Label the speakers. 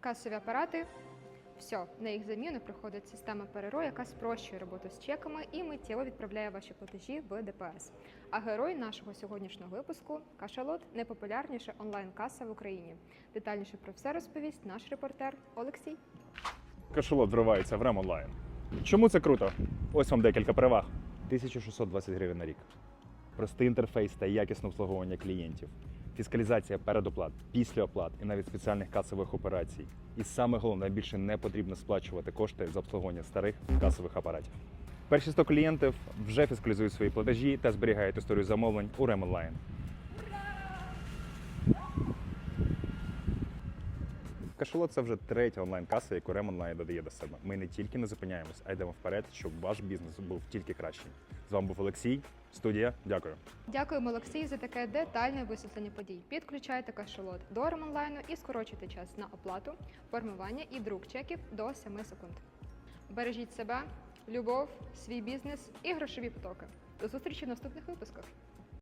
Speaker 1: Касові апарати. Все, на їх заміну приходить система ПРРО, яка спрощує роботу з чеками і миттєво відправляє ваші платежі в ДПС. А герой нашого сьогоднішнього випуску Кашалот найпопулярніша онлайн-каса в Україні. Детальніше про все розповість наш репортер Олексій.
Speaker 2: Кашалот вривається в Ремонлайн. Чому це круто? Ось вам декілька переваг.
Speaker 3: 1620 гривень на рік. Простий інтерфейс та якісне обслуговування клієнтів. Фіскалізація передоплат, післяоплат і навіть спеціальних касових операцій. І саме головне, більше не потрібно сплачувати кошти за обслуговування старих касових апаратів. Перші 100 клієнтів вже фіскалізують свої платежі та зберігають історію замовлень у Ремонлайн. Кашалот це вже третя онлайн-каса, яку Ремонлайн додає до себе. Ми не тільки не зупиняємось, а йдемо вперед, щоб ваш бізнес був тільки кращий. З вами був Олексій, студія. Дякую.
Speaker 1: Дякуємо Олексій за таке детальне висвітлення подій. Підключайте кашалот до ремонлайну і скорочуйте час на оплату, формування і друк чеків до 7 секунд. Бережіть себе, любов, свій бізнес і грошові потоки. До зустрічі в наступних випусках.